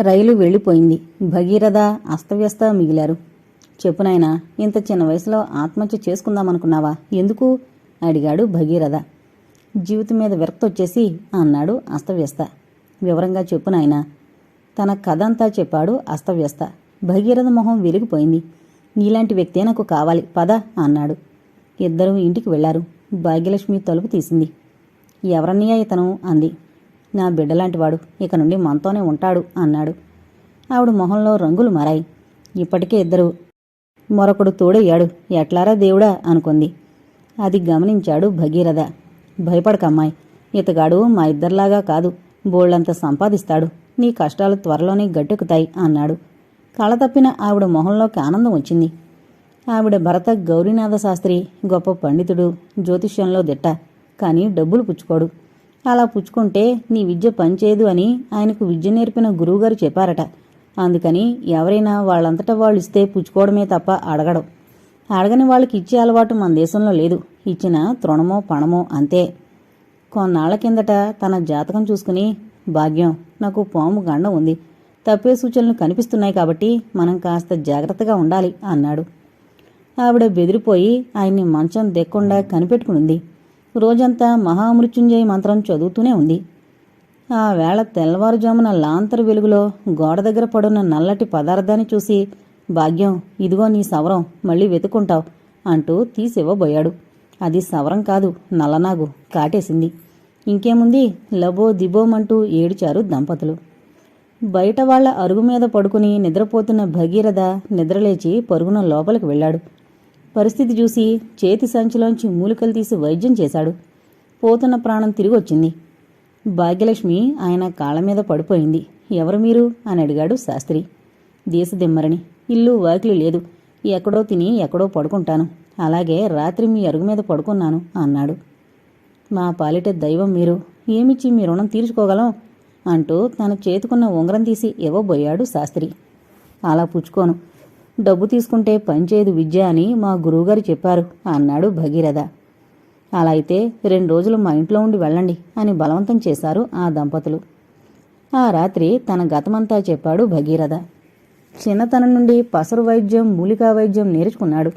రైలు వెళ్ళిపోయింది. భగీరథ అస్తవ్యస్త మిగిలారు. చెప్పు నాయనా ఇంత చిన్న వయసులో ఆత్మహత్య చేసుకుందామనుకున్నావా? ఎందుకు? అడిగాడు భగీరథ. జీవితం మీద విరక్తి వచ్చేసి అన్నాడు అస్తవ్యస్త. వివరంగా చెప్పు నాయనా. తన కథ అంతా చెప్పాడు అస్తవ్యస్త. భగీరథ మొహం వెలిగిపోయింది. నీలాంటి వ్యక్తే నాకు కావాలి పద అన్నాడు. ఇద్దరూ ఇంటికి వెళ్ళారు. భాగ్యలక్ష్మి తలుపు తీసింది. ఎవరన్నయ్య ఇతను? అంది. నా బిడ్డలాంటివాడు ఇక నుండి మనతోనే ఉంటాడు అన్నాడు. ఆవిడ మొహంలో రంగులు మారాయి. ఇప్పటికే ఇద్దరు మరొకడు తోడయ్యాడు. ఎట్లారా దేవుడా అనుకుంది. అది గమనించాడు భగీరథ. భయపడకమ్మాయి ఇతగాడు మా ఇద్దరిలాగా కాదు. బోళ్ళంత సంపాదిస్తాడు. నీ కష్టాలు త్వరలోనే గట్టెక్కుతాయి అన్నాడు. కళతప్పిన ఆవిడ మొహంలోకి ఆనందం వచ్చింది. ఆవిడ భరత గౌరీనాథ శాస్త్రి గొప్ప పండితుడు జ్యోతిష్యంలో దిట్ట. కానీ డబ్బులు పుచ్చుకోడు. అలా పుచ్చుకుంటే నీ విద్య పనిచేయదు అని ఆయనకు విద్య నేర్పిన గురువుగారు చెప్పారట. అందుకని ఎవరైనా వాళ్ళంతటా వాళ్ళు ఇస్తే పుచ్చుకోవడమే తప్ప అడగడం. అడగని వాళ్ళకి ఇచ్చే అలవాటు మన దేశంలో లేదు. ఇచ్చిన తృణమో పణమో అంతే. కొన్నాళ్ళ కిందట తన జాతకం చూసుకుని భాగ్యం నాకు పాము గండం ఉంది. తప్పే సూచనలు కనిపిస్తున్నాయి కాబట్టి మనం కాస్త జాగ్రత్తగా ఉండాలి అన్నాడు. ఆవిడ బెదిరిపోయి ఆయన్ని మంచం దెక్కుండా కనిపెట్టుకునుంది. రోజంతా మహామృత్యుంజయ మంత్రం చదువుతూనే ఉంది. ఆ వేళ తెల్లవారుజామున లాంతరు వెలుగులో గోడ దగ్గర పడున్న నల్లటి పదార్థాన్ని చూసి భాగ్యం ఇదిగో నీ సవరం మళ్ళీ వెతుకుంటావు అంటూ తీసివ్వబోయాడు. అది సవరం కాదు నల్లనాగు కాటేసింది. ఇంకేముంది? లబో దిబోమంటూ ఏడిచారు దంపతులు. బయట వాళ్ళ అరుగు మీద పడుకుని నిద్రపోతున్న భగీరథ నిద్రలేచి పరుగున లోపలికి వెళ్ళాడు. పరిస్థితి చూసి చేతి సంచిలోంచి మూలికలు తీసి వైద్యం చేశాడు. పోతున్న ప్రాణం తిరిగి వచ్చింది భాగ్యలక్ష్మి ఆయన కాళ్ళ మీద పడిపోయింది. ఎవరు మీరు? అని అడిగాడు శాస్త్రి. దేశదిమ్మరని ఇల్లు వాకిలి లేదు. ఎక్కడో తిని ఎక్కడో పడుకుంటాను. అలాగే రాత్రి మీ అరుగు మీద పడుకున్నాను అన్నాడు. మా పాలిట దైవం మీరు. ఏమిచ్చి మీ రుణం తీర్చుకోగలం? అంటూ తన చేతుకున్న ఉంగరం తీసి ఇవ్వబోయాడు శాస్త్రి. అలా పుచ్చుకోను. డబ్బు తీసుకుంటే పనిచేయదు విద్య అని మా గురువుగారు చెప్పారు అన్నాడు భగీరథ. అలా అయితే రెండు రోజులు మా ఇంట్లో ఉండి వెళ్ళండి అని బలవంతం చేశారు ఆ దంపతులు. ఆ రాత్రి తన గతమంతా చెప్పాడు భగీరథ. చిన్నతనం నుండి పసరు వైద్యం మూలికా వైద్యం నేర్చుకున్నాడు.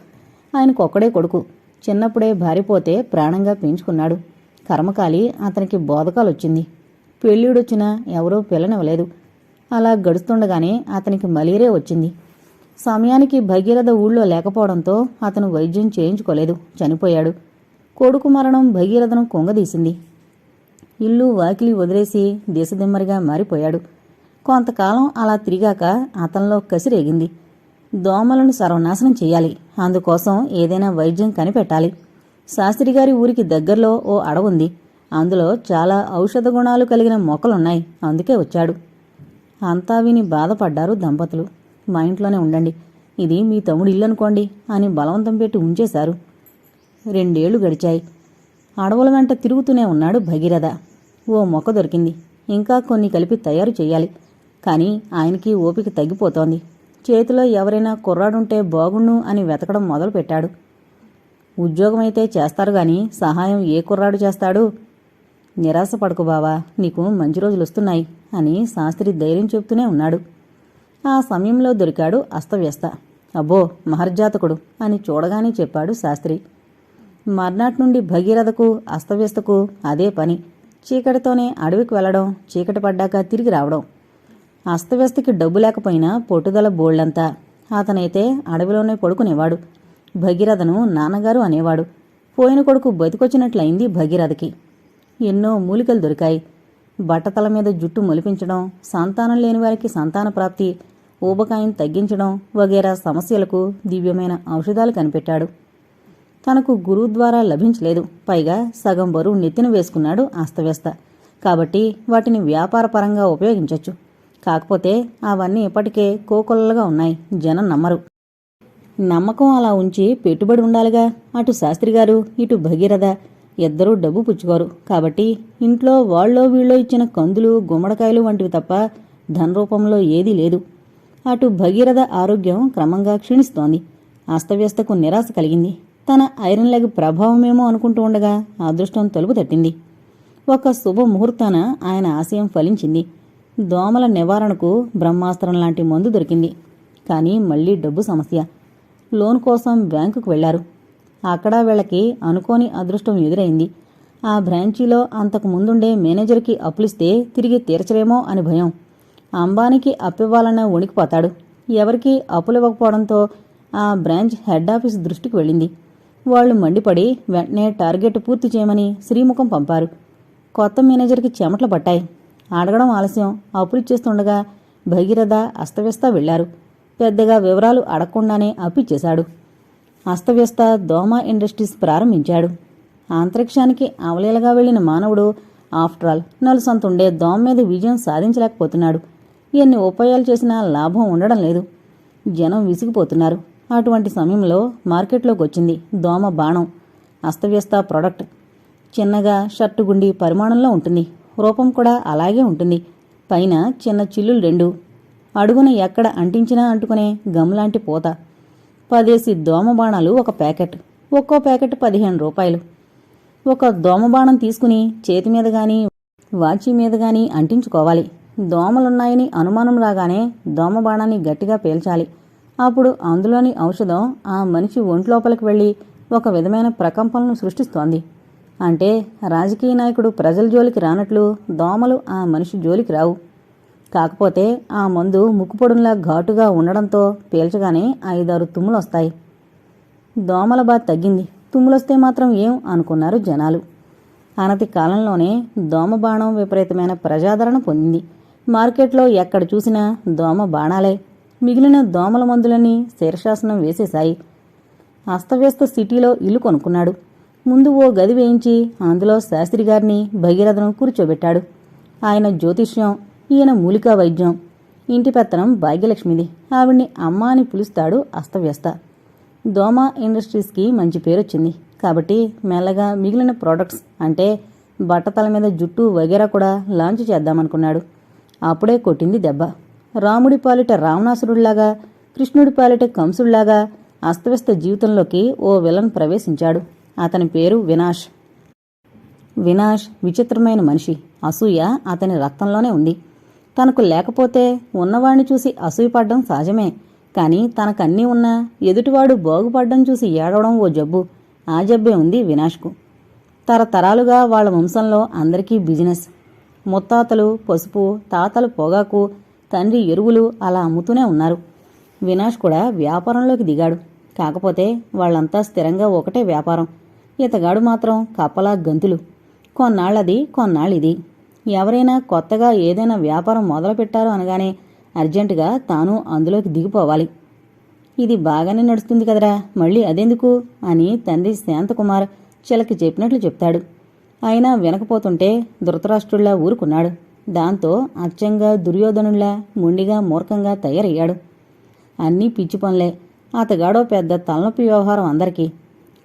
ఆయనకు ఒక్కడే కొడుకు. చిన్నప్పుడే భారిపోతే ప్రాణంగా పెంచుకున్నాడు. కర్మకాలి అతనికి బోధకాలొచ్చింది. పెళ్ళిడొచ్చినా ఎవరూ పిల్లనివ్వలేదు. అలా గడుస్తుండగానే అతనికి మలేరియా వచ్చింది. సమయానికి భగీరథ ఊళ్ళో లేకపోవడంతో అతను వైద్యం చేయించుకోలేదు. చనిపోయాడు. కొడుకు మరణం భగీరథను కొంగదీసింది. ఇల్లు వాకిలి వదిలేసి దేశదిమ్మరిగా మారిపోయాడు. కొంతకాలం అలా తిరిగాక అతనిలో కసిరేగింది దోమలను సర్వనాశనం చేయాలి. అందుకోసం ఏదైనా వైద్యం కనిపెట్టాలి. శాస్త్రిగారి ఊరికి దగ్గరలో ఓ అడవుంది అందులో చాలా ఔషధ గుణాలు కలిగిన మొక్కలున్నాయి. అందుకే వచ్చాడు. అంతా విని బాధపడ్డారు దంపతులు. మా ఇంట్లోనే ఉండండి. ఇది మీ తమ్ముడు ఇల్లు అనుకోండి అని బలవంతం పెట్టి ఉంచేశారు. రెండేళ్ళు గడిచాయి. అడవుల వెంట తిరుగుతూనే ఉన్నాడు భగీరథ. ఓ మొక్క దొరికింది. ఇంకా కొన్ని కలిపి తయారు చేయాలి. కానీ ఆయనకి ఓపిక తగ్గిపోతోంది. చేతిలో ఎవరైనా కుర్రాడుంటే బాగుండు అని వెతకడం మొదలుపెట్టాడు. ఉద్యోగమైతే చేస్తారు గాని సహాయం ఏ కుర్రాడు చేస్తాడు? నిరాశ పడకు బావా నీకు మంచి రోజులు వస్తున్నాయి అని శాస్త్రి ధైర్యం చెప్తూనే ఉన్నాడు. ఆ సమయంలో దొరికాడు అస్తవ్యస్త. అబ్బో మహర్జాతకుడు అని చూడగానే చెప్పాడు శాస్త్రి. మర్నాటి నుండి భగీరథకు అస్తవ్యస్తకు అదే పని. చీకటితోనే అడవికి వెళ్ళడం చీకటి పడ్డాక తిరిగి రావడం. అస్తవ్యస్తకి డబ్బు లేకపోయినా పొట్టుదల బోళ్ళంతా అతనైతే అడవిలోనే పడుకునేవాడు. భగీరథను నాన్నగారు అనేవాడు. పోయిన కొడుకు బతికొచ్చినట్లయింది భగీరథకి. ఎన్నో మూలికలు దొరికాయి. బట్టతల మీద జుట్టు మొలిపించడం సంతానం లేని వారికి సంతాన ప్రాప్తి ఊబకాయం తగ్గించడం వగేరా సమస్యలకు దివ్యమైన ఔషధాలు కనిపెట్టాడు. తనకు గురువు ద్వారా లభించలేదు. పైగా సగం బరువు నెత్తిన వేసుకున్నాడు అస్తవ్యస్త. కాబట్టి వాటిని వ్యాపారపరంగా ఉపయోగించవచ్చు కాకపోతే అవన్నీ ఇప్పటికే కోకొల్లలుగా ఉన్నాయి. జనం నమ్మరు. నమ్మకం అలా ఉంచి పెట్టుబడి ఉండాలిగా. అటు శాస్త్రిగారు ఇటు భగీరథ ఇద్దరూ డబ్బు పుచ్చుకోరు. కాబట్టి ఇంట్లో వాళ్ళో వీళ్ళో ఇచ్చిన కందులు గుమ్మడికాయలు వంటివి తప్ప ధన రూపంలో ఏదీ లేదు. అటు భగీరథ ఆరోగ్యం క్రమంగా క్షీణిస్తోంది. అస్తవ్యస్తకు నిరాశ కలిగింది. తన ఐరన్ లెగ్ ప్రభావమేమో అనుకుంటూ ఉండగా అదృష్టం తలుపు తట్టింది ఒక శుభముహూర్తాన ఆయన ఆశయం ఫలించింది. దోమల నివారణకు బ్రహ్మాస్త్రం లాంటి మందు దొరికింది. కానీ మళ్ళీ డబ్బు సమస్య. లోన్ కోసం బ్యాంకుకు వెళ్ళారు. అక్కడ వీళ్ళకి అనుకోని అదృష్టం ఎదురైంది. ఆ బ్రాంచీలో అంతకు ముందుండే మేనేజర్కి అప్పులిస్తే తిరిగి తీర్చలేమో అని భయం. అంబానీకి అప్పివ్వాలన్న ఉణికిపోతాడు ఎవరికీ అప్పులు ఇవ్వకపోవడంతో ఆ బ్రాంచ్ హెడ్ ఆఫీస్ దృష్టికి వెళ్ళింది. వాళ్ళు మండిపడి వెంటనే టార్గెట్ పూర్తి చేయమని శ్రీముఖం పంపారు. కొత్త మేనేజర్కి చెమటలు పట్టాయి. అడగడం ఆలస్యం. అప్పులిచ్చేస్తుండగా భగీరథ అస్తవ్యస్త వెళ్ళారు పెద్దగా వివరాలు అడగకుండానే అప్పిచ్చేశాడు అస్తవ్యస్త దోమ ఇండస్ట్రీస్ ప్రారంభించాడు. అంతరిక్షానికి అవలీలగా వెళ్ళిన మానవుడు ఆఫ్టర్ ఆల్ నలుసంతుండే దోమ మీద విజయం సాధించలేకపోతున్నాడు. ఎన్ని ఉపాయాలు చేసినా లాభం ఉండడం లేదు. జనం విసిగిపోతున్నారు. అటువంటి సమయంలో మార్కెట్లోకి వచ్చింది దోమ బాణం. అస్తవ్యస్త ప్రోడక్ట్. చిన్నగా షర్టు గుండి పరిమాణంలో ఉంటుంది. రూపం కూడా అలాగే ఉంటుంది. పైన చిన్న చిల్లులు రెండు. అడుగున ఎక్కడ అంటించినా అంటుకునే గమ్లాంటి పూత. పదేసి దోమ బాణాలు ఒక ప్యాకెట్. ఒక్కో ప్యాకెట్ పదిహేను రూపాయలు. ఒక దోమ బాణం తీసుకుని చేతి మీద కానీ వాచి మీద కానీ అంటించుకోవాలి. దోమలున్నాయని అనుమానం రాగానే దోమ బాణాన్ని గట్టిగా పేల్చాలి. అప్పుడు అందులోని ఔషధం ఆ మనిషి ఒంట్లోపలికి వెళ్ళి ఒక విధమైన ప్రకంపనను సృష్టిస్తోంది. అంటే రాజకీయ నాయకుడు ప్రజల జోలికి రానట్లు దోమలు ఆ మనిషి జోలికి రావు. కాకపోతే ఆ మందు ముక్కుపొడుంలా ఘాటుగా ఉండడంతో పీల్చగానే ఐదారు తుమ్ములొస్తాయి దోమల బాధ తగ్గింది. తుమ్ములొస్తే మాత్రం ఏం అనుకున్నారు జనాలు. అనతి కాలంలోనే దోమ బాణం విపరీతమైన ప్రజాదరణ పొందింది. మార్కెట్లో ఎక్కడ చూసినా దోమ బాణాలే. మిగిలిన దోమల మందులని శీర్షాసనం వేసేశాయి. అస్తవ్యస్త సిటీలో ఇల్లు కొనుక్కున్నాడు. ముందు ఓ గది వేయించి అందులో శాస్త్రి గారిని భగీరథను కూర్చోబెట్టాడు. ఆయన జ్యోతిష్యం ఈయన మూలికా వైద్యం. ఇంటి పెత్తనం భాగ్యలక్ష్మిది. ఆవిడ్ని అమ్మ అని పిలుస్తాడు అస్తవ్యస్త. దోమ ఇండస్ట్రీస్కి మంచి పేరొచ్చింది. కాబట్టి మెల్లగా మిగిలిన ప్రోడక్ట్స్ అంటే బట్టతల మీద జుట్టు వగేరా కూడా లాంచ్ చేద్దామనుకున్నాడు. అప్పుడే కొట్టింది దెబ్బ. రాముడి పాలిట రావణాసురుడిలాగా కృష్ణుడి పాలిట కంసుడిలాగా అస్తవ్యస్త జీవితంలోకి ఓ విలన్ ప్రవేశించాడు. అతని పేరు వినాష్. వినాష్ విచిత్రమైన మనిషి. అసూయ అతని రక్తంలోనే ఉంది. తనకు లేకపోతే ఉన్నవాణ్ణి చూసి అసూయపడ్డం సహజమే. కానీ తనకన్నీ ఉన్నా ఎదుటివాడు బాగుపడ్డం చూసి ఏడవడం ఓ జబ్బు. ఆ జబ్బే ఉంది వినాష్కు. తరతరాలుగా వాళ్ళ వంశంలో అందరికీ బిజినెస్. ముత్తాతలు పసుపు తాతలు పొగాకు తండ్రి ఎరువులు అలా అమ్ముతూనే ఉన్నారు. వినాష్ కూడా వ్యాపారంలోకి దిగాడు. కాకపోతే వాళ్ళంతా స్థిరంగా ఒకటే వ్యాపారం. ఇతగాడు మాత్రం కప్పలా గంతులు. కొన్నాళ్ళది కొన్నాళ్ళిది. ఎవరైనా కొత్తగా ఏదైనా వ్యాపారం మొదలుపెట్టారు అనగానే అర్జెంటుగా తాను అందులోకి దిగిపోవాలి. ఇది బాగానే నడుస్తుంది కదరా మళ్ళీ అదెందుకు? అని తండ్రి శాంతకుమార్ చిలకి చెప్పినట్లు చెప్తాడు. అయినా వినకపోతుంటే ధృతరాష్ట్రుల్లా ఊరుకున్నాడు. దాంతో అచ్చంగా దుర్యోధనుల్లా మొండిగా మూర్ఖంగా తయారయ్యాడు. అన్నీ పిచ్చి పనులే. అతగాడో పెద్ద తలనొప్పి వ్యవహారం అందరికీ.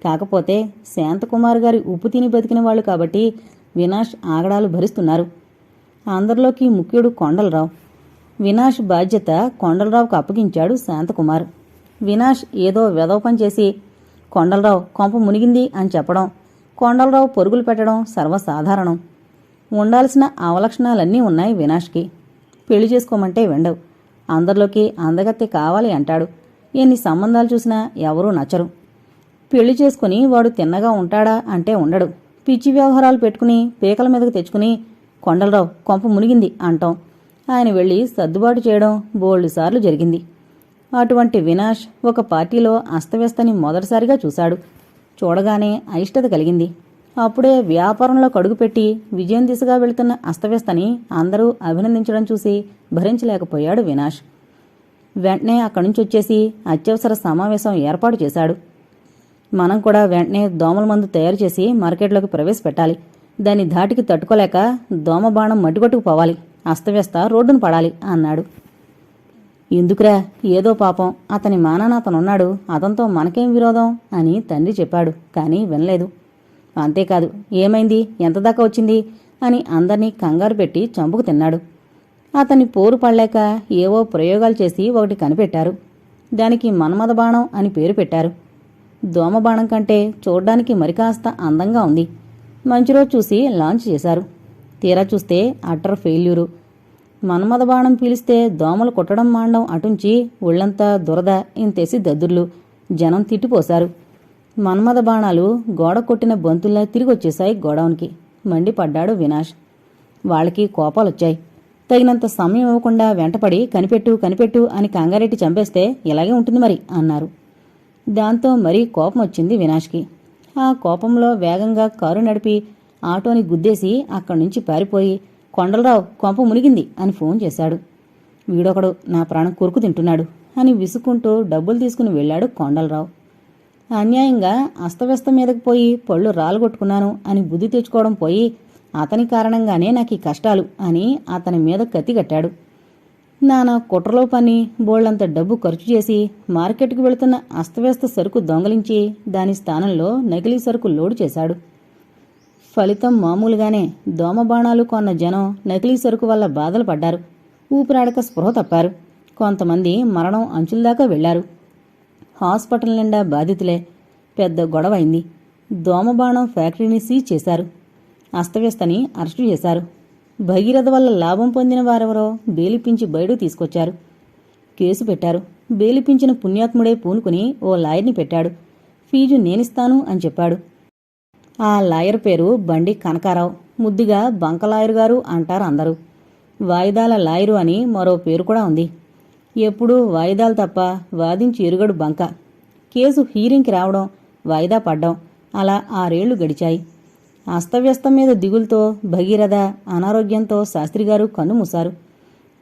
కాకపోతే శాంతకుమార్ గారి ఉప్పు తిని బతికిన వాళ్ళు కాబట్టి వినాష్ ఆగడాలు భరిస్తున్నారు. అందరిలోకి ముఖ్యుడు కొండలరావు. వినాష్ బాధ్యత కొండలరావుకు అప్పగించాడు శాంతకుమార్. వినాష్ ఏదో వెధవ పని చేసి కొండలరావు కొంప మునిగింది అని చెప్పడం కొండలరావు పరుగులు పెట్టడం సర్వసాధారణం. ఉండాల్సిన అవలక్షణాలన్నీ ఉన్నాయి వినాష్కి. పెళ్ళి చేసుకోమంటే వెండవు. అందరిలోకి అందగత్తె కావాలి అంటాడు. ఎన్ని సంబంధాలు చూసినా ఎవరూ నచ్చరు. పెళ్ళి చేసుకుని వాడు తిన్నగా ఉంటాడా అంటే ఉండడు. పిచ్చి వ్యవహారాలు పెట్టుకుని పీకల మీదకు తెచ్చుకుని కొండలరావు కొంప మునిగింది అంటాం. ఆయన వెళ్ళి సర్దుబాటు చేయడం బోల్డు సార్లు జరిగింది. అటువంటి వినాష్ ఒక పార్టీలో అస్తవ్యస్తని మొదటిసారిగా చూశాడు. చూడగానే అయిష్టత కలిగింది. అప్పుడే వ్యాపారంలో కడుగుపెట్టి విజయం దిశగా వెళుతున్న అస్తవ్యస్తని అందరూ అభినందించడం చూసి భరించలేకపోయాడు వినాష్. వెంటనే అక్కడి నుంచి వచ్చేసి అత్యవసర సమావేశం ఏర్పాటు చేశాడు. మనం కూడా వెంటనే దోమల మందు తయారు చేసి మార్కెట్లోకి ప్రవేశపెట్టాలి. దాని ధాటికి తట్టుకోలేక దోమ బాణం మట్టికొట్టుకుపోవాలి. అస్తవ్యస్త రోడ్డును పడాలి అన్నాడు. ఎందుకురా? ఏదో పాపం. అతని మానాన అతనున్నాడు. అతనితో మనకేం విరోధం? అని తండ్రి చెప్పాడు. కానీ వినలేదు. అంతేకాదు ఏమైంది? ఎంత దాకా వచ్చింది? అని అందర్నీ కంగారు పెట్టి చంపుకు తిన్నాడు. అతని పోరు పడలేక ఏవో ప్రయోగాలు చేసి ఒకటి కనిపెట్టారు. దానికి మన్మథ బాణం అని పేరు పెట్టారు. దోమ బాణం కంటే చూడ్డానికి మరికాస్త అందంగా ఉంది. మంచి రోజు చూసి లాంచ్ చేశారు. తీరా చూస్తే అట్టర్ ఫెయిల్యూరు. మన్మద బాణం పీలిస్తే దోమలు కుట్టడం మాండం అటుంచి ఒళ్ళంతా దురద ఇంతేసి దద్దుర్లు. జనం తిట్టిపోశారు. మన్మద బాణాలు గోడ కొట్టిన బంతుల్లా తిరిగొచ్చేశాయి గోడౌన్కి. మండిపడ్డాడు వినాష్. వాళ్ళకి కోపాలొచ్చాయి. తగినంత సమయం ఇవ్వకుండా వెంటపడి కనిపెట్టు కనిపెట్టు అని కంగారెట్టి చంపేస్తే ఇలాగే ఉంటుంది మరి అన్నారు. దాంతో మరీ కోపం వచ్చింది వినాష్కి. ఆ కోపంలో వేగంగా కారు నడిపి ఆటోని గుద్దేసి అక్కడి నుంచి పారిపోయి కొండలరావు కొంప మునిగింది అని ఫోన్ చేశాడు. వీడొకడు నా ప్రాణం కొరుకు తింటున్నాడు అని విసుక్కుంటూ డబ్బులు తీసుకుని వెళ్ళాడు కొండలరావు. అన్యాయంగా అస్తవ్యస్త మీదకి పోయి పళ్ళు రాలుగొట్టుకున్నాను అని బుద్ధి తెచ్చుకోవడం పోయి అతని కారణంగానే నాకు ఈ కష్టాలు అని అతని మీద కత్తి కట్టాడు. నానా కుట్రలో పని బోళ్ళంత డబ్బు ఖర్చు చేసి మార్కెట్కు వెళుతున్న అస్తవ్యస్త సరుకు దొంగలించి దాని స్థానంలో నకిలీ సరుకు లోడు చేశాడు. ఫలితం మామూలుగానే దోమబాణాలు కొన్న జనం నకిలీ సరుకు వల్ల బాధలు పడ్డారు. ఊపిరాడక స్పృహ తప్పారు. కొంతమంది మరణం అంచుల దాకా వెళ్ళారు. హాస్పిటల్ నిండా బాధితులే. పెద్ద గొడవ అయింది ఫ్యాక్టరీని సీజ్ చేశారు. అస్తవ్యస్తని అరెస్టు చేశారు. భగీరథ వల్ల లాభం పొందిన వారెవరో బేలిపించి బయటకు తీసుకొచ్చారు. కేసు పెట్టారు. బేలిపించిన పుణ్యాత్ముడే పూనుకుని ఓ లాయర్ని పెట్టాడు. ఫీజు నేనిస్తాను అని చెప్పాడు. ఆ లాయర్ పేరు బండి కనకారావు. ముద్దుగా బంక లాయర్ గారు అంటారు అందరూ. వాయిదాల లాయరు అని మరో పేరు కూడా ఉంది. ఎప్పుడూ వాయిదాలు తప్ప వాదించి ఎరుగడు బంక. కేసు హీరింగ్కి రావడం వాయిదా పడ్డం అలా ఆరేళ్ళు గడిచాయి. అస్తవ్యస్తం మీద దిగులతో భగీరథ అనారోగ్యంతో శాస్త్రిగారు కన్నుమూశారు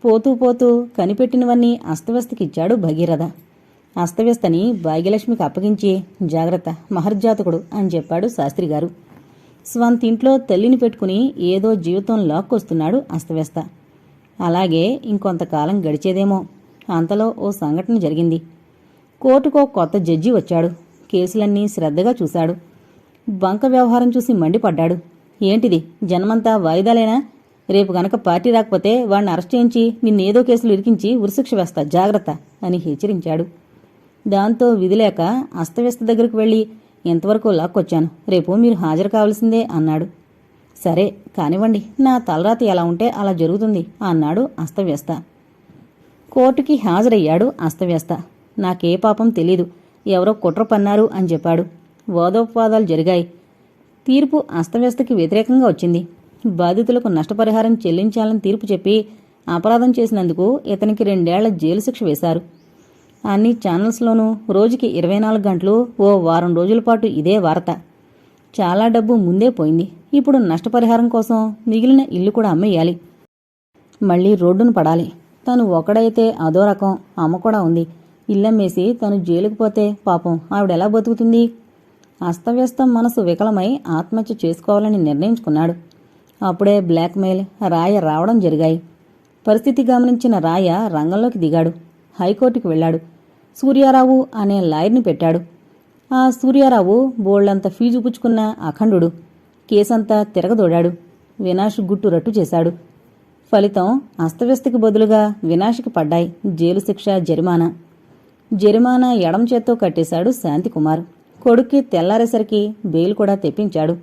పోతూ పోతూ కనిపెట్టినవన్నీ అస్తవ్యస్తకిచ్చాడు భగీరథ. అస్తవ్యస్తని భాగ్యలక్ష్మికి అప్పగించి జాగ్రత్త మహర్జాతకుడు అని చెప్పాడు శాస్త్రిగారు స్వంతింట్లో తల్లిని పెట్టుకుని ఏదో జీవితం లాక్కొస్తున్నాడు అస్తవ్యస్త. అలాగే ఇంకొంతకాలం గడిచేదేమో. అంతలో ఓ సంఘటన జరిగింది. కోర్టుకో కొత్త జడ్జి వచ్చాడు. కేసులన్నీ శ్రద్ధగా చూశాడు. బంక వ్యవహారం చూసి మండిపడ్డాడు. ఏంటిది? జన్మంతా వాయిదాలేనా? రేపు గనక పార్టీ రాకపోతే వాడిని అరెస్ట్ చేయించి నిన్నేదో కేసులు ఇరికించి ఉరిశిక్ష వేస్తా జాగ్రత్త అని హెచ్చరించాడు. దాంతో విధిలేక అస్తవ్యస్త దగ్గరకు వెళ్ళి ఇంతవరకు లాక్కొచ్చాను. రేపు మీరు హాజరు కావాల్సిందే అన్నాడు. సరే కానివ్వండి. నా తలరాతి ఎలా ఉంటే అలా జరుగుతుంది అన్నాడు అస్తవ్యస్త. కోర్టుకి హాజరయ్యాడు అస్తవ్యస్త. నాకే పాపం తెలీదు. ఎవరో కుట్ర పన్నారు అని చెప్పాడు. వాదోపవాదాలు జరిగాయి. తీర్పు అస్తవ్యస్తకి వ్యతిరేకంగా వచ్చింది. బాధితులకు నష్టపరిహారం చెల్లించాలని తీర్పు చెప్పి అపరాధం చేసినందుకు ఇతనికి రెండేళ్ళ జైలు శిక్ష వేశారు. అన్ని ఛానల్స్లోనూ రోజుకి ఇరవై నాలుగు గంటలు ఓ వారం రోజుల పాటు ఇదే వార్త. చాలా డబ్బు ముందే పోయింది. ఇప్పుడు నష్టపరిహారం కోసం మిగిలిన ఇల్లు కూడా అమ్మేయాలి. మళ్ళీ రోడ్డును పడాలి. తను ఒకడైతే అదో రకం అమ్మ కూడా ఉంది. ఇల్లమ్మేసి తను జైలుకు పోతే పాపం ఆవిడెలా బతుకుతుంది? అస్తవ్యస్తం మనసు వికలమై ఆత్మహత్య చేసుకోవాలని నిర్ణయించుకున్నాడు. అప్పుడే బ్లాక్మెయిల్ రాయ రావడం జరిగాయి. పరిస్థితి గమనించిన రాయ రంగంలోకి దిగాడు. హైకోర్టుకు వెళ్ళాడు. సూర్యారావు అనే లాయర్ని పెట్టాడు. ఆ సూర్యారావు బోళ్ళంత ఫీజు పుచ్చుకున్న అఖండుడు. కేసంతా తిరగదోడాడు. వినాష్ గుట్టు రట్టు చేశాడు. ఫలితం అస్తవ్యస్తకి బదులుగా వినాష్కి పడ్డాయి జైలు శిక్ష జరిమానా. జరిమానా ఎడం చేత్తో కట్టేశాడు శాంతికుమార్. కొడుక్కి తెల్లారేసరికి బెయిల్ కూడా తెప్పించాడు.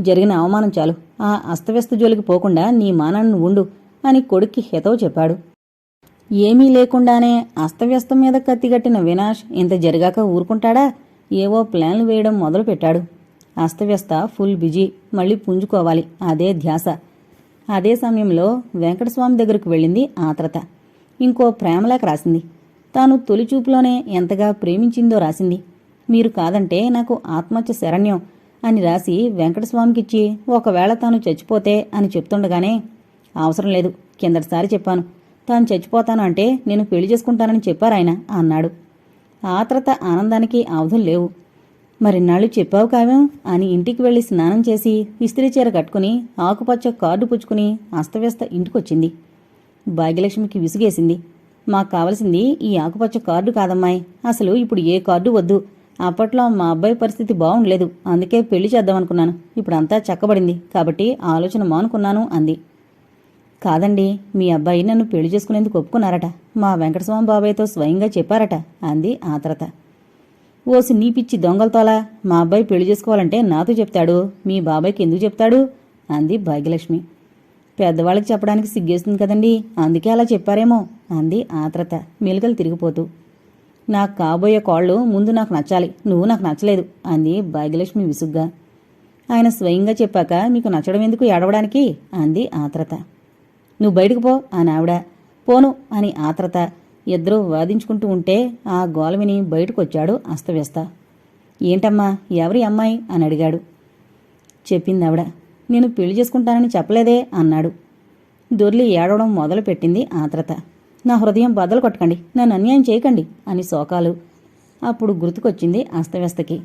జరిగిన అవమానం చాలు. ఆ అస్తవ్యస్త జోలికి పోకుండా నీ మానాన్ని ఉండు అని కొడుక్కి హితవు చెప్పాడు. ఏమీ లేకుండానే అస్తవ్యస్తం మీద కత్తిగట్టిన వినాష్ ఇంత జరిగాక ఊరుకుంటాడా? ఏవో ప్లాన్లు వేయడం మొదలుపెట్టాడు. అస్తవ్యస్త ఫుల్ బిజీ మళ్ళీ పుంజుకోవాలి. అదే ధ్యాస. అదే సమయంలో వెంకటస్వామి దగ్గరకు వెళ్ళింది ఆత్రత ఇంకో ప్రేమలేఖ రాసింది. తాను తొలిచూపులోనే ఎంతగా ప్రేమించిందో రాసింది. మీరు కాదంటే నాకు ఆత్మహత్య శరణ్యం అని రాసి వెంకటస్వామికిచ్చి ఒకవేళ తాను చచ్చిపోతే అని చెప్తుండగానే అవసరం లేదు. కిందటిసారి చెప్పాను. తాను చచ్చిపోతాను అంటే నేను పెళ్ళి చేసుకుంటానని చెప్పారాయన అన్నాడు. ఆత్రత ఆనందానికి అవధులు లేవు. మరిన్నాళ్ళు చెప్పావు కావ్యం? అని ఇంటికి వెళ్ళి స్నానం చేసి ఇస్త్రీ చీర కట్టుకుని ఆకుపచ్చ కార్డు పుచ్చుకుని అస్తవ్యస్త ఇంటికొచ్చింది. భాగ్యలక్ష్మికి విసుగేసింది. మాకు కావలసింది ఈ ఆకుపచ్చ కార్డు కాదమ్మాయి. అసలు ఇప్పుడు ఏ కార్డు వద్దు. అప్పట్లో మా అబ్బాయి పరిస్థితి బాగుండలేదు. అందుకే పెళ్ళి చేద్దామనుకున్నాను. ఇప్పుడు అంతా చక్కబడింది. కాబట్టి ఆలోచన మానుకున్నాను అంది. కాదండి మీ అబ్బాయి నన్ను పెళ్ళి చేసుకునేందుకు ఒప్పుకున్నారట. మా వెంకటస్వామి బాబాయ్తో స్వయంగా చెప్పారట. అంది ఆత్రత. ఓసి నీ పిచ్చి దొంగలతోలా మా అబ్బాయి పెళ్ళి చేసుకోవాలంటే నాతో చెప్తాడు. మీ బాబాయ్కి ఎందుకు చెప్తాడు? అంది భాగ్యలక్ష్మి. పెద్దవాళ్ళకి చెప్పడానికి సిగ్గేస్తుంది కదండి అందుకే అలా చెప్పారేమో అంది ఆత్రత మెలుకలు తిరిగిపోతూ. నాకు కాబోయే కోళ్ళు ముందు నాకు నచ్చాలి నువ్వు నాకు నచ్చలేదు అంది భాగ్యలక్ష్మి విసుగ్గా. ఆయన స్వయంగా చెప్పాక మీకు నచ్చడం ఎందుకు ఏడవడానికి? అంది ఆత్రత. నువ్వు బయటకు పో అని ఆవిడ. పోను అని ఆత్రత ఇద్దరూ వాదించుకుంటూ ఉంటే ఆ గోలమిని బయటకొచ్చాడు అస్తవ్యస్త. ఏంటమ్మా ఎవరి అమ్మాయి? అని అడిగాడు. చెప్పింది ఆవిడ. నేను పెళ్ళి చేసుకుంటానని చెప్పలేదే అన్నాడు. దొర్లి ఏడవడం మొదలుపెట్టింది ఆత్రత. నా హృదయం బద్దలు కొట్టకండి నన్ను అన్యాయం చేయకండి అని శోకాలు. అప్పుడు గుర్తుకొచ్చింది అస్తవ్యస్తకి.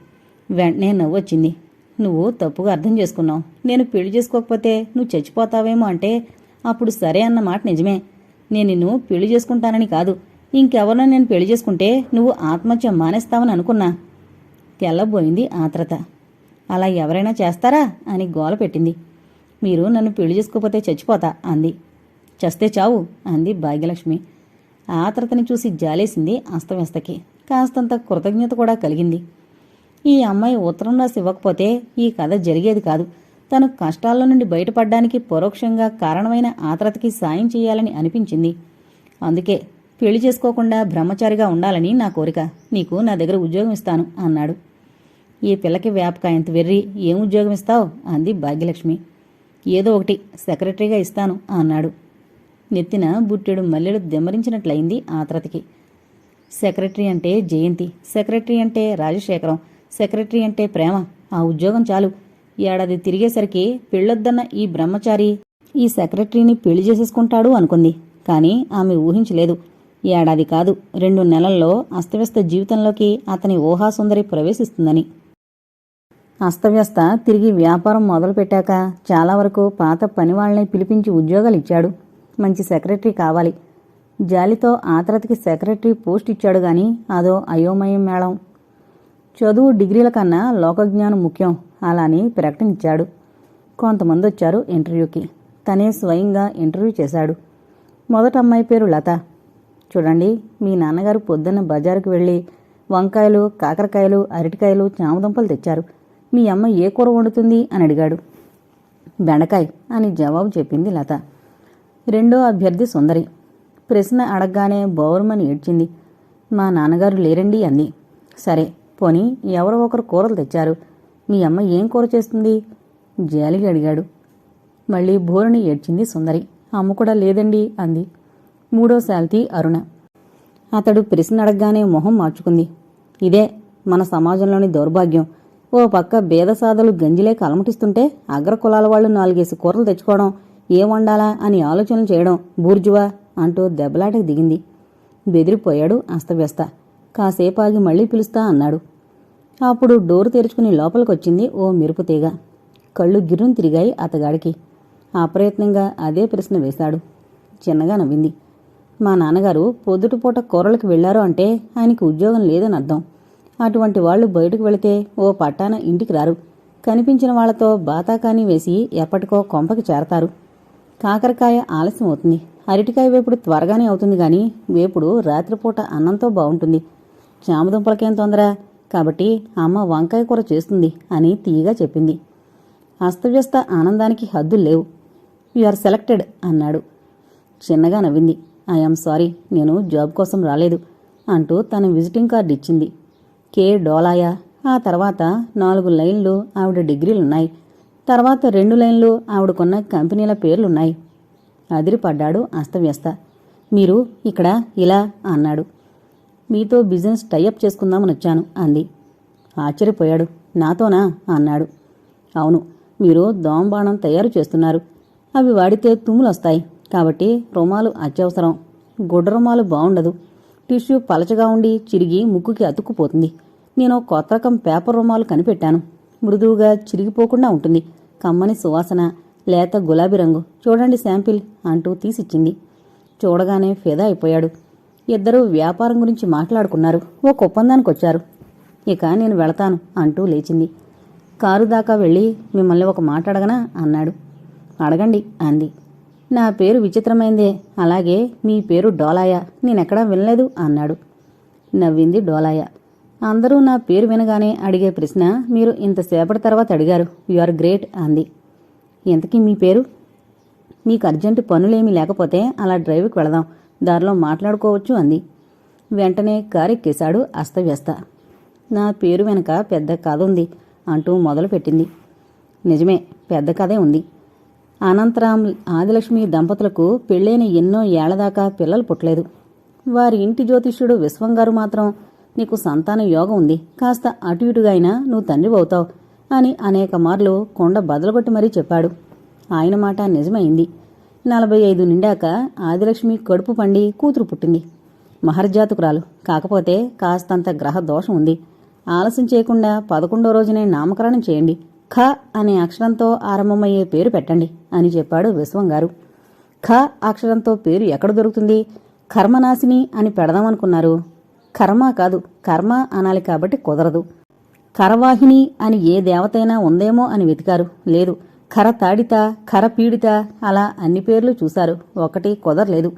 వెంటనే నవ్వొచ్చింది. నువ్వు తప్పుగా అర్థం చేసుకున్నావు. నేను పెళ్ళి చేసుకోకపోతే నువ్వు చచ్చిపోతావేమో అంటే అప్పుడు సరే అన్న మాట నిజమే. నేను నిన్ను పెళ్ళి చేసుకుంటానని కాదు. ఇంకెవరినో నేను పెళ్ళి చేసుకుంటే నువ్వు ఆత్మహత్య మానేస్తావని అనుకున్నా. తెల్లబోయింది ఆత్రత. అలా ఎవరైనా చేస్తారా? అని గోల పెట్టింది. మీరు నన్ను పెళ్ళి చేసుకోపోతే చచ్చిపోతా అంది. చస్తే చావు అంది భాగ్యలక్ష్మి. ఆత్రతని చూసి జాలేసింది అస్తవ్యస్తకి. కాస్తంత కృతజ్ఞత కూడా కలిగింది. ఈ అమ్మాయి ఉత్తరం రాసి ఇవ్వకపోతే ఈ కథ జరిగేది కాదు. తను కష్టాల్లో నుండి బయటపడ్డానికి పరోక్షంగా కారణమైన ఆత్రతకి సాయం చేయాలని అనిపించింది. అందుకే పెళ్ళి చేసుకోకుండా బ్రహ్మచారిగా ఉండాలని నా కోరిక. నీకు నా దగ్గర ఉద్యోగం ఇస్తాను అన్నాడు. ఈ పిల్లకి వ్యాపకాయంత వెర్రి ఏం ఉద్యోగం ఇస్తావు? అంది భాగ్యలక్ష్మి. ఏదో ఒకటి సెక్రటరీగా ఇస్తాను అన్నాడు. నెత్తిన బుట్టెడు మల్లెడు దెమ్మరించినట్లయింది ఆత్రతకి. సెక్రటరీ అంటే జయంతి. సెక్రటరీ అంటే రాజశేఖరం. సెక్రటరీ అంటే ప్రేమ. ఆ ఉద్యోగం చాలు. ఏడాది తిరిగేసరికి పెళ్ళొద్దన్న ఈ బ్రహ్మచారి ఈ సెక్రటరీని పెళ్ళి చేసేసుకుంటాడు అనుకుంది. కానీ ఆమె ఊహించలేదు. ఏడాది కాదు రెండు నెలల్లో అస్తవ్యస్త జీవితంలోకి అతని ఊహాసుందరి ప్రవేశిస్తుందని. అస్తవ్యస్త తిరిగి వ్యాపారం మొదలుపెట్టాక చాలా వరకు పాత పనివాళ్ళని పిలిపించి ఉద్యోగాలు ఇచ్చాడు మంచి సెక్రటరీ కావాలి. జాలితో ఆతరతికి సెక్రటరీ పోస్ట్ ఇచ్చాడు గాని అదో అయోమయం మేళం. చదువు డిగ్రీల కన్నా లోకజ్ఞానం ముఖ్యం. అలా అని ప్రకటనిచ్చాడు కొంతమంది వచ్చారు ఇంటర్వ్యూకి. తనే స్వయంగా ఇంటర్వ్యూ చేశాడు. మొదట అమ్మాయి పేరు లత. చూడండి మీ నాన్నగారు పొద్దున్న బజారుకు వెళ్ళి వంకాయలు కాకరకాయలు అరటికాయలు చామదుంపలు తెచ్చారు. మీ అమ్మ ఏ కూర వండుతుంది అని అడిగాడు. బెండకాయ్ అని జవాబు చెప్పింది లత. రెండో అభ్యర్థి సుందరి. ప్రశ్న అడగగానే బౌరమని ఏడ్చింది. మా నాన్నగారు లేరండి అంది. సరే పోనీ ఎవరో ఒకరు కూరలు తెచ్చారు. మీ అమ్మ ఏం కూర చేస్తుంది? జాలిగా అడిగాడు. మళ్ళీ బోరుని ఏడ్చింది సుందరి. అమ్మ కూడా లేదండి అంది. మూడో శాల్తీ అరుణ. అతడు ప్రశ్న అడగగానే మొహం మార్చుకుంది. ఇదే మన సమాజంలోని దౌర్భాగ్యం. ఓ పక్క భేదసాదలు గంజిలే కలమటిస్తుంటే అగ్ర కులాల వాళ్ళు నాలుగేసి కూరలు తెచ్చుకోవడం ఏం వండాలా అని ఆలోచనలు చేయడం బూర్జువా అంటూ దెబ్బలాటకు దిగింది. బెదిరిపోయాడు అస్తవ్యస్త. కాసేపు ఆగి మళ్ళీ పిలుస్తా అన్నాడు. అప్పుడు డోర్ తెరుచుకుని లోపలికొచ్చింది ఓ మెరుపు తీగ. కళ్ళు గిర్రును తిరిగాయి అతగాడికి. అప్రయత్నంగా అదే ప్రశ్న వేశాడు. చిన్నగా నవ్వింది. మా నాన్నగారు పొద్దుటిపూట కూరలకు వెళ్ళారు అంటే ఆయనకి ఉద్యోగం లేదని అర్థం. అటువంటి వాళ్ళు బయటకు వెళితే ఓ పట్టాన ఇంటికి రారు. కనిపించిన వాళ్ళతో బాతాకాని వేసి ఎప్పటికో కొంపకి చేరతారు. కాకరకాయ ఆలస్యం అవుతుంది. అరటికాయ వేపుడు త్వరగానే అవుతుంది గాని వేపుడు రాత్రిపూట అన్నంతో బాగుంటుంది చామదుంపలకేం తొందర? కాబట్టి అమ్మ వంకాయ కూర చేస్తుంది అని తీయగా చెప్పింది. అస్తవ్యస్త ఆనందానికి హద్దులు లేవు. యు ఆర్ సెలెక్టెడ్ అన్నాడు. చిన్నగా నవ్వింది. ఐఎమ్ సారీ నేను జాబ్ కోసం రాలేదు అంటూ తన విజిటింగ్ కార్డు ఇచ్చింది. కే డోలాయా ఆ తర్వాత నాలుగు లైన్లు ఆవిడ డిగ్రీలున్నాయి. తర్వాత రెండు లైన్లు ఆవిడకున్న కంపెనీల పేర్లున్నాయి. అదిరిపడ్డాడు అస్తవ్యస్త. మీరు ఇక్కడ ఇలా అన్నాడు. మీతో బిజినెస్ టైఅప్ చేసుకుందామని వచ్చాను అంది. ఆశ్చర్యపోయాడు. నాతోనా? అన్నాడు. అవును మీరు దోంబాణం తయారు చేస్తున్నారు. అవి వాడితే తుమ్ములొస్తాయి. కాబట్టి రుమాలు అత్యవసరం. గుడ్డ రుమాలు బాగుండదు టిష్యూ పలచగా ఉండి చిరిగి ముక్కుకి అతుక్కుపోతుంది. నేను కొత్త రకం పేపర్ రుమాలు కనిపెట్టాను. మృదువుగా చిరిగిపోకుండా ఉంటుంది. కమ్మని సువాసన లేత గులాబీ రంగు. చూడండి శాంపిల్ అంటూ తీసిచ్చింది. చూడగానే ఫిదా అయిపోయాడు. ఇద్దరూ వ్యాపారం గురించి మాట్లాడుకున్నారు. ఒక ఒప్పందానికి వచ్చారు ఇక నేను వెళతాను అంటూ లేచింది. కారు దాకా వెళ్ళి మిమ్మల్ని ఒక మాట అడగనా? అన్నాడు. అడగండి అంది. నా పేరు విచిత్రమైందే. అలాగే మీ పేరు డోలాయ. నేనెక్కడా వినలేదు అన్నాడు. నవ్వింది డోలాయ. అందరూ నా పేరు వినగానే అడిగే ప్రశ్న మీరు ఇంతసేపటి తర్వాత అడిగారు. యు ఆర్ గ్రేట్ అంది. ఇంతకీ మీ పేరు? మీకు అర్జెంటు పనులేమీ లేకపోతే అలా డ్రైవ్కి వెళదాం. దారిలో మాట్లాడుకోవచ్చు అంది. వెంటనే కారెక్కేశాడు అస్తవ్యస్త. నా పేరు వెనక పెద్ద కథ ఉంది అంటూ మొదలుపెట్టింది. నిజమే పెద్ద కథే ఉంది. అనంతరం ఆదిలక్ష్మి దంపతులకు పెళ్ళైన ఎన్నో ఏళ్ళదాకా పిల్లలు పుట్టలేదు. వారి ఇంటి జ్యోతిష్యుడు విశ్వంగారు మాత్రం నీకు సంతాన యోగం ఉంది. కాస్త అటు ఇటుగా అయినా నువ్వు తండ్రి అవుతావు అని అనేక మార్లు కొండ బదలగొట్టి మరీ చెప్పాడు. ఆయన మాట నిజమైంది. నలభై ఐదు నిండాక ఆదిలక్ష్మి కడుపు పండి కూతురు పుట్టింది. మహర్జాతకురాలు. కాకపోతే కాస్తంత గ్రహ దోషం ఉంది. ఆలస్యం చేయకుండా పదకొండో రోజునే నామకరణం చేయండి. ఖ అనే అక్షరంతో ఆరంభమయ్యే పేరు పెట్టండి అని చెప్పాడు విశ్వంగారు. ఖ అక్షరంతో పేరు ఎక్కడ దొరుకుతుంది? కర్మనాశిని అని పెడదామనుకున్నారు. కర్మ కాదు కర్మ అనాలి కాబట్టి కుదరదు. కరవాహిని అని ఏ దేవతైనా ఉందేమో అని వెతికారు. లేదు ఖర తాడిత కర పీడిత అలా అన్ని పేర్లు చూశారు. ఒకటి కుదరలేదు.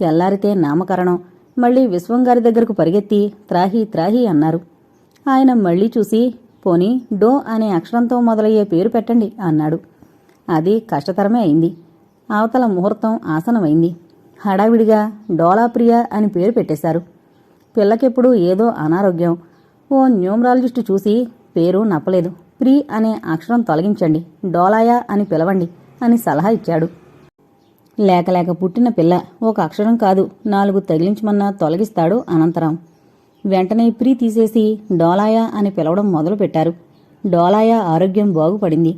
తెల్లారితే నామకరణం. మళ్ళీ విశ్వంగారి దగ్గరకు పరిగెత్తి త్రాహి త్రాహి అన్నారు. ఆయన మళ్ళీ చూసి పోని డో అనే అక్షరంతో మొదలయ్యే పేరు పెట్టండి అన్నాడు. అది కష్టతరమే అయింది. అవతల ముహూర్తం ఆసనమైంది. హడావిడిగా డోలాప్రియ అని పేరు పెట్టేశారు. పిల్లకెప్పుడు ఏదో అనారోగ్యం. ఓ న్యూమరాలజిస్టు చూసి పేరు నప్పలేదు. ప్రీ అనే అక్షరం తొలగించండి. డోలాయా అని పిలవండి అని సలహా ఇచ్చాడు. లేక లేక పుట్టిన పిల్ల ఒక అక్షరం కాదు నాలుగు తగిలించమన్నా తొలగిస్తాడు అనంతరం. వెంటనే ప్రీ తీసేసి డోలాయా అని పిలవడం మొదలుపెట్టారు. డోలాయా ఆరోగ్యం బాగుపడింది.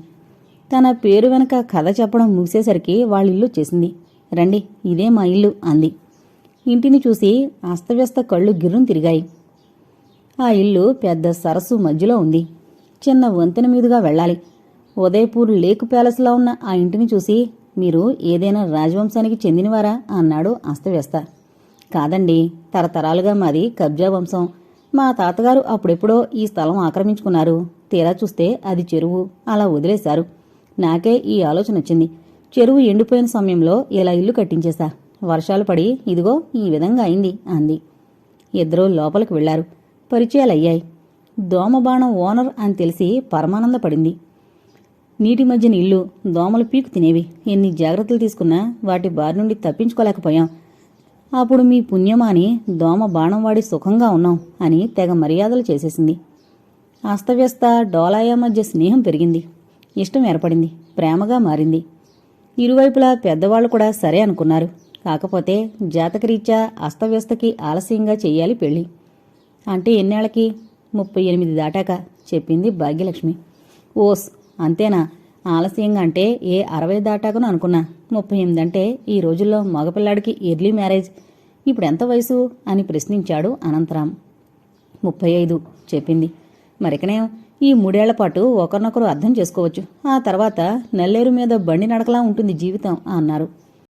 తన పేరు వెనక కథ చెప్పడం ముగిసేసరికి వాళ్ళ ఇల్లు చేసింది రండి ఇదే మా ఇల్లు అంది. ఇంటిని చూసి అస్తవ్యస్త కళ్ళు గిర్రం తిరిగాయి. ఆ ఇల్లు పెద్ద సరస్సు మధ్యలో ఉంది. చిన్న వంతెన మీదుగా వెళ్ళాలి. ఉదయపూర్ లేక్ ప్యాలెస్లో ఉన్న ఆ ఇంటిని చూసి మీరు ఏదైనా రాజవంశానికి చెందినవారా అన్నాడు అస్తవ్యస్త. కాదండి తరతరాలుగా మాది కబ్జా వంశం. మా తాతగారు అప్పుడెప్పుడో ఈ స్థలం ఆక్రమించుకున్నారు. తీరా చూస్తే అది చెరువు. అలా వదిలేశారు. నాకే ఈ ఆలోచన వచ్చింది. చెరువు ఎండిపోయిన సమయంలో ఇలా ఇల్లు కట్టించేశా. వర్షాలు పడి ఇదిగో ఈ విధంగా అయింది అంది. ఇద్దరూ లోపలికి వెళ్ళారు పరిచయాలయ్యాయి. దోమబాణం ఓనర్ అని తెలిసి పరమానందపడింది. నీటి మధ్యన ఇల్లు దోమలు పీకు తినేవి. ఎన్ని జాగ్రత్తలు తీసుకున్నా వాటి బారి నుండి తప్పించుకోలేకపోయాం. అప్పుడు మీ పుణ్యమాని దోమ బాణం వాడి సుఖంగా ఉన్నాం అని తెగ మర్యాదలు చేసేసింది. అస్తవ్యస్త డోలాయ మధ్య స్నేహం పెరిగింది. ఇష్టం ఏర్పడింది. ప్రేమగా మారింది. ఇరువైపులా పెద్దవాళ్ళు కూడా సరే అనుకున్నారు. కాకపోతే జాతకరీత్యా అస్తవ్యస్తకి ఆలస్యంగా చేయాలి పెళ్ళి అంటే ఎన్నేళ్ళకి ముప్పై ఎనిమిది దాటాక చెప్పింది భాగ్యలక్ష్మి. ఓస్ అంతేనా? ఆలస్యంగా అంటే ఏ అరవై దాటాకను అనుకున్నా. ముప్పై ఎనిమిది అంటే ఈ రోజుల్లో మగపిల్లాడికి ఎర్లీ మ్యారేజ్. ఇప్పుడు ఎంత వయసు? అని ప్రశ్నించాడు అనంతరాం. ముప్పై ఐదు చెప్పింది. మరికనే ఈ మూడేళ్ళ పాటు ఒకరినొకరు అర్థం చేసుకోవచ్చు. ఆ తర్వాత నల్లేరు మీద బండి నడకలా ఉంటుంది జీవితం అన్నారు.